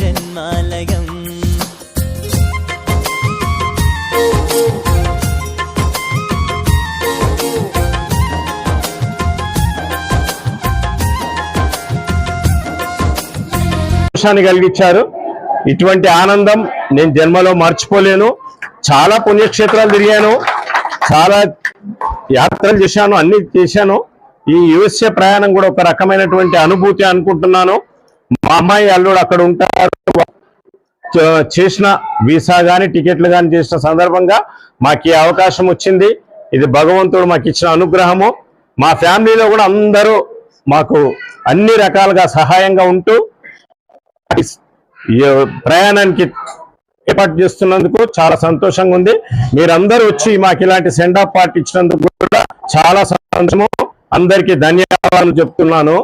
జన్మాలయం. సంతోషాన్ని కలిగించారు. ఇటువంటి ఆనందం నేను జన్మలో మర్చిపోలేను. చాలా పుణ్యక్షేత్రాలు తిరిగాను. చాలా యాత్రలు చేశాను అన్ని చేశాను. ఈ యుఎస్ఏ ప్రయాణం కూడా ఒక రకమైనటువంటి అనుభూతి అనుకుంటున్నాను. మా అమ్మాయి అల్లుడు అక్కడ ఉంటారు చేసిన వీసా కానీ టికెట్లు కానీ చేసిన సందర్భంగా మాకు ఈ అవకాశం వచ్చింది. ఇది భగవంతుడు మాకు ఇచ్చిన అనుగ్రహము. మా ఫ్యామిలీలో కూడా అందరూ మాకు అన్ని రకాలుగా సహాయంగా ఉంటూ ప్రయాణానికి ఏర్పాటు చేస్తున్నందుకు చాలా సంతోషంగా ఉంది. మీరందరూ వచ్చి మాకు ఇలాంటి సెండ్ ఆఫ్ పార్టీ ఇచ్చినందుకు కూడా చాలా సంతోషము. అందరికీ ధన్యవాదాలు చెప్తున్నాను.